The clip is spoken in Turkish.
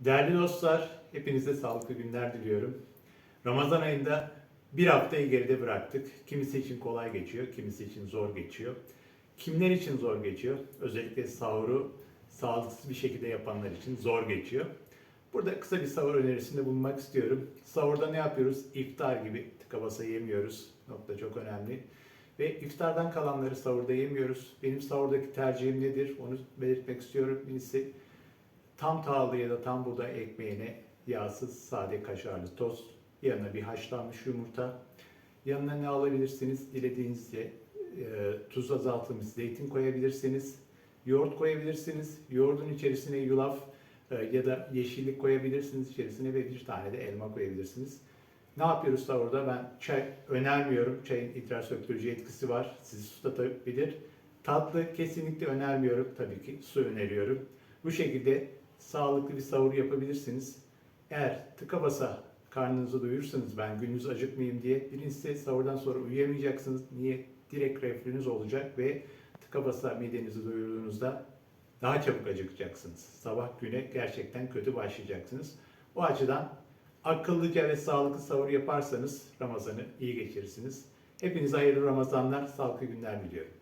Değerli dostlar, hepinize sağlıklı günler diliyorum. Ramazan ayında bir haftayı geride bıraktık. Kimisi için kolay geçiyor, kimisi için zor geçiyor. Kimler için zor geçiyor? Özellikle sahuru sağlıksız bir şekilde yapanlar için zor geçiyor. Burada kısa bir sahur önerisinde bulunmak istiyorum. Sahurda ne yapıyoruz? İftar gibi tıka basa yemiyoruz. Nokta çok önemli. Ve iftardan kalanları sahurda yemiyoruz. Benim sahurdaki tercihim nedir? Onu belirtmek istiyorum. Birisi tam tahıllı ya da tam buğday ekmeğine yağsız sade kaşarlı tost, yanına bir haşlanmış yumurta, yanına ne alabilirsiniz? Dilediğinizce e, tuz azaltılmış zeytin koyabilirsiniz, yoğurt koyabilirsiniz, yoğurdun içerisine yulaf e, ya da yeşillik koyabilirsiniz içerisine ve bir tane de elma koyabilirsiniz. Ne yapıyoruz orada? Ben çay önermiyorum. Çayın idrar söktürücü etkisi var. Sizi susatabilir. Tatlı kesinlikle önermiyorum. Tabii ki su öneriyorum. Bu şekilde sağlıklı bir sahur yapabilirsiniz. Eğer tıka basa karnınızı doyursanız ben gündüz acıkmayayım diye birincisi sahurdan sonra uyuyamayacaksınız. Niye? Direkt reflünüz olacak ve tıka basa midenizi doyurduğunuzda daha çabuk acıkacaksınız. Sabah güne gerçekten kötü başlayacaksınız. O açıdan akıllıca ve sağlıklı sahur yaparsanız Ramazan'ı iyi geçirirsiniz. Hepinize hayırlı Ramazanlar, sağlıklı günler diliyorum.